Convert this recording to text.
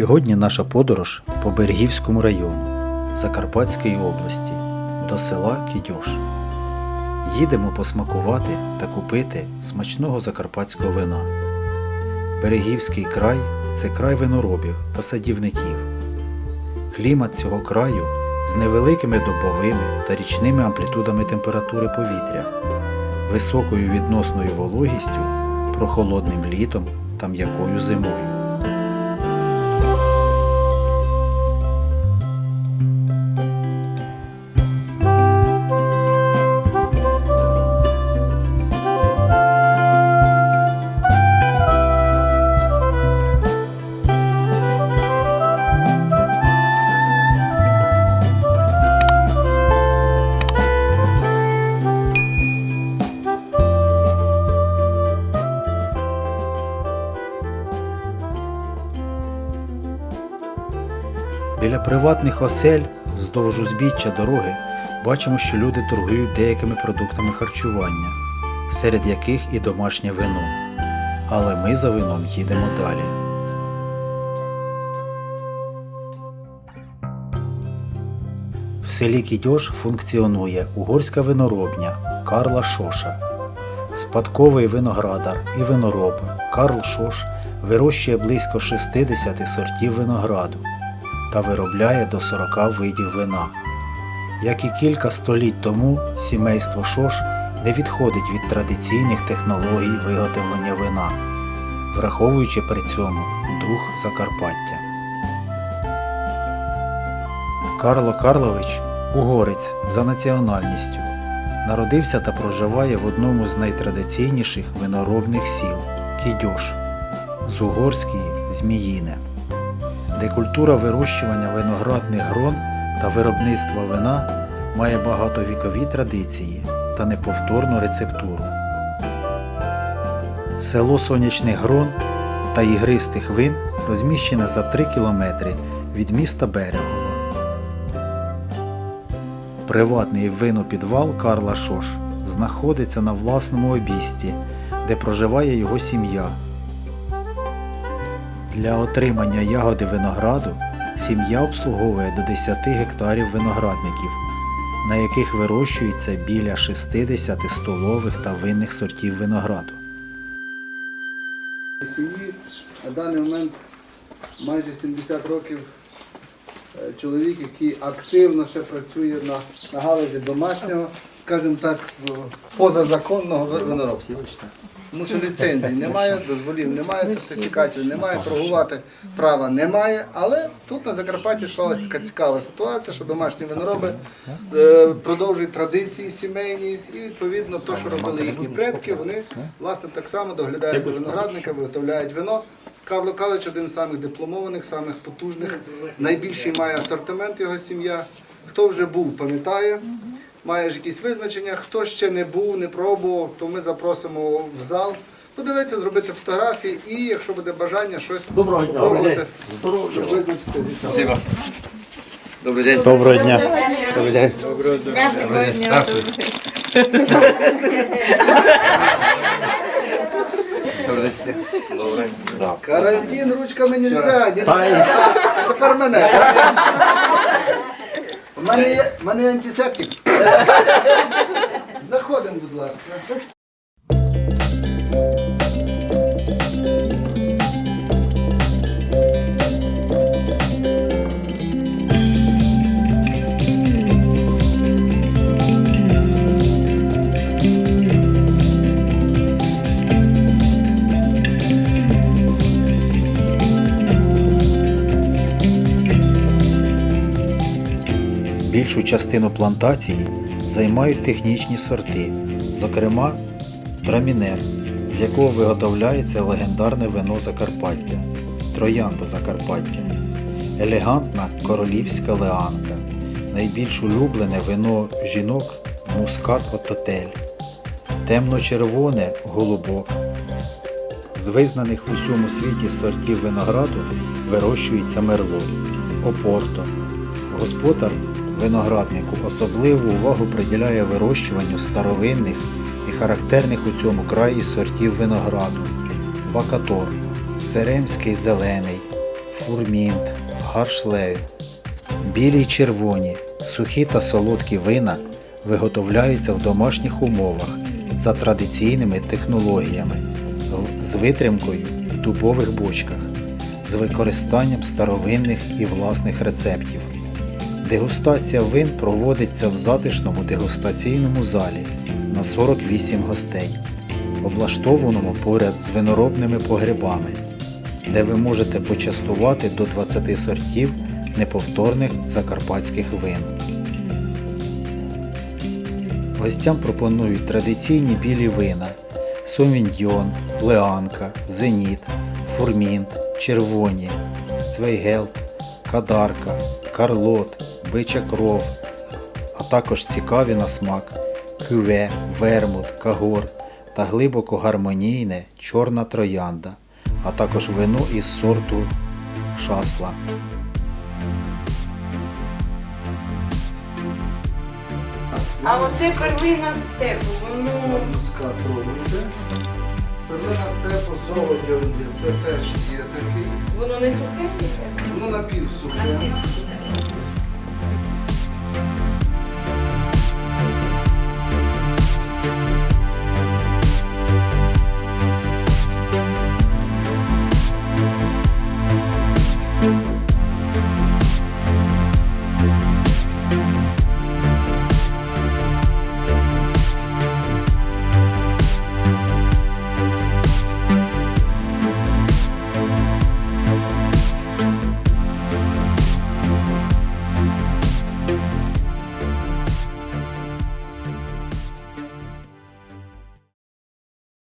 Сьогодні наша подорож по Бергівському району Закарпатської області до села Кідьош. Їдемо посмакувати та купити смачного закарпатського вина. Берегівський край це край виноробів та садівників. Клімат цього краю з невеликими добовими та річними амплітудами температури повітря, високою відносною вологістю, прохолодним літом та м'якою зимою. Біля приватних осель вздовж узбіччя дороги бачимо, що люди торгують деякими продуктами харчування, серед яких і домашнє вино. Але ми за вином їдемо далі. В селі Кідьош функціонує угорська виноробня Карла Шоша. Спадковий виноградар і винороб Карл Шош вирощує близько 60 сортів винограду та виробляє до 40 видів вина. Як і кілька століть тому, сімейство Шош не відходить від традиційних технологій виготовлення вина, враховуючи при цьому дух Закарпаття. Карло Карлович угорець за національністю. Народився та проживає в одному з найтрадиційніших виноробних сіл Кідьош з угорської Зміїне де культура вирощування виноградних грон та виробництва вина має багатовікові традиції та неповторну рецептуру. Село Сонячних Грон та ігристих вин розміщене за 3 кілометри від міста Берегова. Приватний винопідвал Карла Шош знаходиться на власному обійсті, де проживає його сім'я. Для отримання ягоди винограду сім'я обслуговує до 10 гектарів виноградників, на яких вирощується біля 60 столових та винних сортів винограду. Сім'ї на даний момент майже 70 років е, чоловік, який активно ще працює на, на галузі домашнього, скажімо так, позазаконного виноробства. Тому що ліцензій немає, дозволів немає, сертифікатів немає, торгувати права немає. Але тут на Закарпатті склалася така цікава ситуація, що домашні винороби е, продовжують традиції сімейні і відповідно те, що робили їхні предки, вони власне так само доглядають за виноградниками, виготовляють вино. Карло Калич один з самих дипломованих, самих потужних, найбільший має асортимент його сім'я. Хто вже був, пам'ятає. Має ж якісь визначення. Хто ще не був, не пробував, то ми запросимо в зал. Подивитися, зробити фотографії і, якщо буде бажання, щось Доброго дня. спробувати, щоб визначити зі собою. Добрий день. Доброго дня! Добрий день. Добрий день. Добрий день. Карантин ручками нельзя, нельзя. А тепер мене. У мене є, мене антисептик. Заходимо, будь ласка. Більшу частину плантації займають технічні сорти, зокрема Драмінер, з якого виготовляється легендарне вино Закарпаття, Троянда Закарпаття, елегантна королівська леанка, найбільш улюблене вино жінок Мускат Ототель, темно-червоне голубок. З визнаних в усьому світі сортів винограду вирощується мерло, опорто. Господар винограднику особливу увагу приділяє вирощуванню старовинних і характерних у цьому краї сортів винограду Бакатор, Серемський зелений, фурмінт, гаршлеві. Білі й червоні, сухі та солодкі вина виготовляються в домашніх умовах за традиційними технологіями з витримкою в дубових бочках, з використанням старовинних і власних рецептів. Дегустація вин проводиться в затишному дегустаційному залі на 48 гостей, облаштованому поряд з виноробними погребами, де ви можете почастувати до 20 сортів неповторних закарпатських вин. Гостям пропонують традиційні білі вина Совіньйон, Леанка, Зеніт, Фурмінт, Червоні, Цвейгелт, Кадарка, Карлот, Бича кров, а також цікаві на смак Кюве, Вермут, Кагор та глибоко гармонійне Чорна троянда, а також вино із сорту Шасла. А оце первина степу, воно Мускат пробуйте. Перлина степу солодів є. Це теж є такий. воно не сухеньке. Ну, напівсухе.